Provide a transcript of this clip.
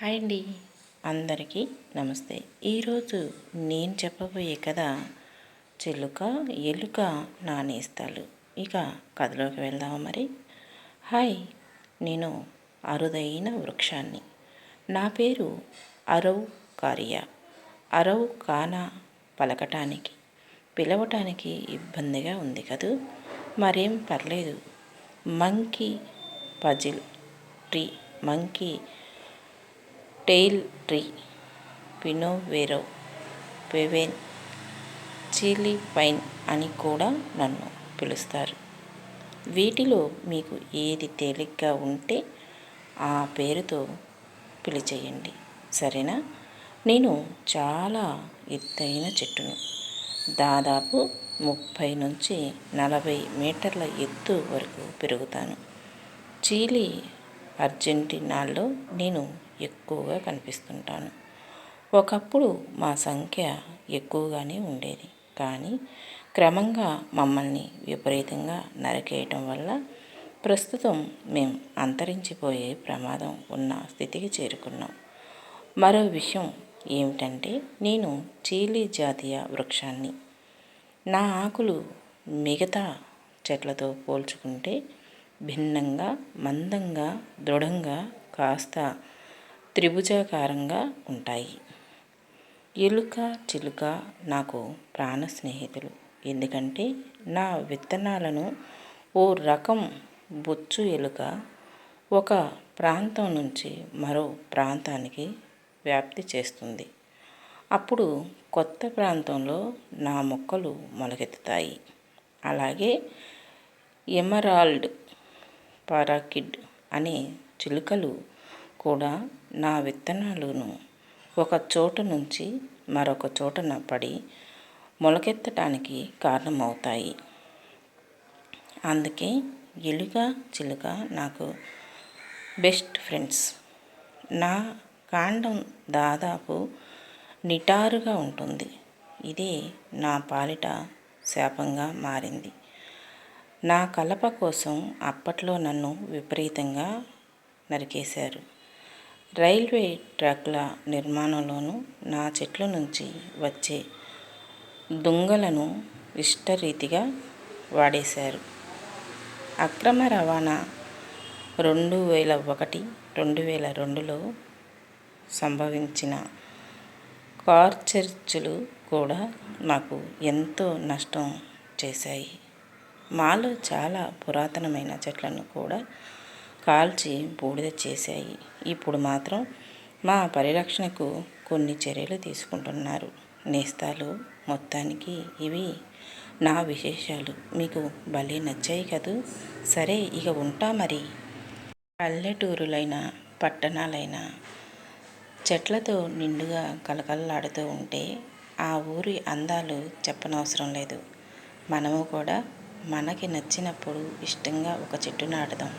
Hi అండి. అందరికీ నమస్తే. ఈరోజు నేను చెప్పబోయే కథ చిలుక ఎలుక నానేస్తాలు ఇక కథలోకి వెళ్దామా మరి? హాయ్ నేను అరుదైన వృక్షాన్ని. నా పేరు అరవ్ కారియా. అరవ్ కానా పలకటానికి పిలవటానికి ఇబ్బందిగా ఉంది కదూ? మరేం పర్లేదు. Monkey puzzle tree monkey tail tree పినోవెరో పెవెన్ చిల్లీ పైన్ అని కూడా నన్ను పిలుస్తారు. వీటిలో మీకు ఏది తేలిగ్గా ఉంటే ఆ పేరుతో పిలిచేయండి. సరేనా? నేను చాలా ఎత్తైన చెట్టును. దాదాపు ముప్పై నుంచి నలభై మీటర్ల ఎత్తు వరకు పెరుగుతాను. చీలీ అర్జెంటీనాల్లో నేను ఎక్కువగా కనిపిస్తుంటాను. ఒకప్పుడు మా సంఖ్య ఎక్కువగానే ఉండేది. కానీ క్రమంగా మమ్మల్ని విపరీతంగా నరికేయటం వల్ల ప్రస్తుతం మేము అంతరించిపోయే ప్రమాదం ఉన్న స్థితికి చేరుకున్నాం. మరో విషయం ఏమిటంటే నేను చీలీ జాతీయ వృక్షాన్ని నా ఆకులు మిగతా చెట్లతో పోల్చుకుంటే భిన్నంగా మందంగా దృఢంగా కాస్త త్రిభుజాకారంగా ఉంటాయి. ఎలుక చిలుక నాకు ప్రాణ స్నేహితులు. ఎందుకంటే నా విత్తనాలను ఓ రకం బొచ్చు ఎలుక ఒక ప్రాంతం నుంచి మరో ప్రాంతానికి వ్యాప్తి చేస్తుంది. అప్పుడు కొత్త ప్రాంతంలో నా మొక్కలు మొలకెత్తుతాయి. అలాగే ఎమరాల్డ్ పారాకిడ్ అనే చిలుకలు కూడా నా విత్తనాలను ఒక చోట నుంచి మరొక చోటన పడి మొలకెత్తడానికి కారణమవుతాయి. అందుకే ఎలుక చిలుక నాకు బెస్ట్ ఫ్రెండ్స్. నా కాండం దాదాపు నిటారుగా ఉంటుంది. ఇదే నా పాలిట శాపంగా మారింది. నా కలప కోసం అప్పట్లో నన్ను విపరీతంగా నరికేశారు. రైల్వే ట్రాక్ల నిర్మాణంలోనూ నా చెట్ల నుంచి వచ్చే దుంగలను ఇష్టరీతిగా వాడేశారు. అక్రమ రవాణా రెండు వేల ఒకటి రెండు వేల రెండులో సంభవించిన కార్ చర్చలు కూడా నాకు ఎంతో నష్టం చేశాయి. మాలో చాలా పురాతనమైన చెట్లను కూడా కాల్చి బూడిద చేశాయి. ఇప్పుడు మాత్రం మా పరిరక్షణకు కొన్ని చర్యలు తీసుకుంటున్నారు. నేస్తాలు మొత్తానికి ఇవి నా విశేషాలు. మీకు భలే నచ్చాయి కదూ? సరే ఇక ఉంటా మరి. పల్లెటూరులైన పట్టణాలైన చెట్లతో నిండుగా కలకలలాడుతూ ఉంటే ఆ ఊరి అందాలు చెప్పనవసరం లేదు. మనము కూడా మనకి నచ్చినప్పుడు ఇష్టంగా ఒక చెట్టు నాటుదాం.